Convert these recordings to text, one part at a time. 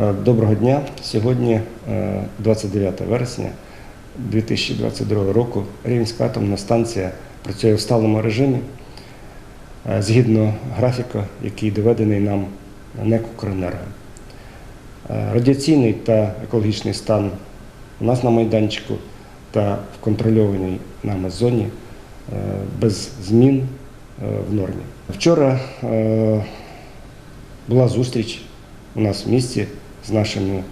Е, Доброго дня. Сьогодні е, 29 вересня 2022 року. Рівненська атомна станція працює в сталому режимі е, згідно графіка, який доведений нам НЕК «Укренерго». Е, Радіаційний та екологічний стан у нас на майданчику та в контрольованій нами зоні е, без змін е, в нормі. Вчора е, була зустріч у нас в місті з нашими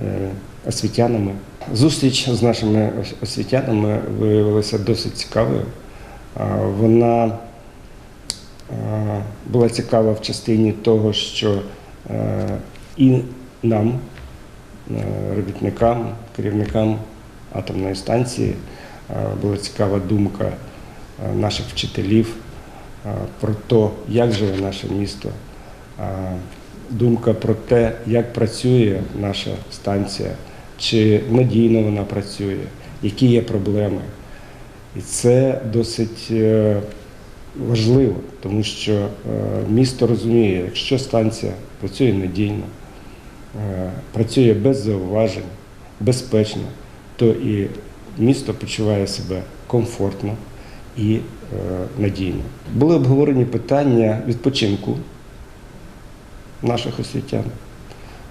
е, освітянами. Зустріч з нашими освітянами виявилася досить цікавою. Вона була цікава в частині того, що е, і нам, е, робітникам, керівникам атомної станції, була цікава думка наших вчителів про те, як живе наше місто, думка про те, як працює наша станція, чи надійно вона працює, які є проблеми. І це досить е, важливо, тому що е, місто розуміє, якщо станція працює надійно, е, працює без зауважень, безпечно, то і місто почуває себе комфортно і надійно. Були обговорені питання відпочинку наших освітян,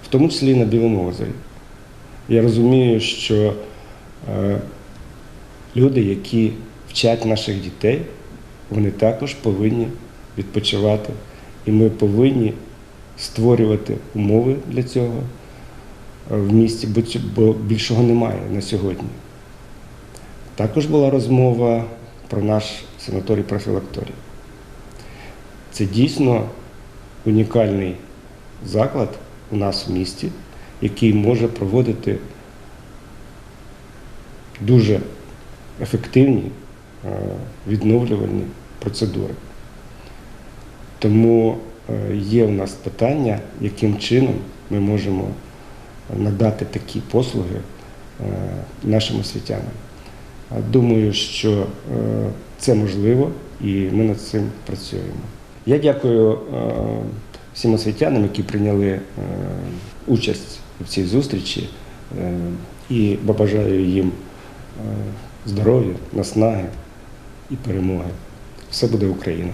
в тому числі і на Білому озері. Я розумію, що е, люди, які вчать наших дітей, вони також повинні відпочивати. І ми повинні створювати умови для цього е, в місті, бо більшого немає на сьогодні. Також була розмова про наш санаторій профілакторій. Це дійсно унікальний заклад у нас в місті, який може проводити дуже ефективні е, відновлювальні процедури. Тому е, є у нас питання, яким чином ми можемо надати такі послуги е, нашим освітянам. Думаю, що це можливо і ми над цим працюємо. Я дякую всім освітянам, які прийняли е, участь в цій зустрічі е, і побажаю їм е, здоров'я, наснаги і перемоги. Все буде Україна!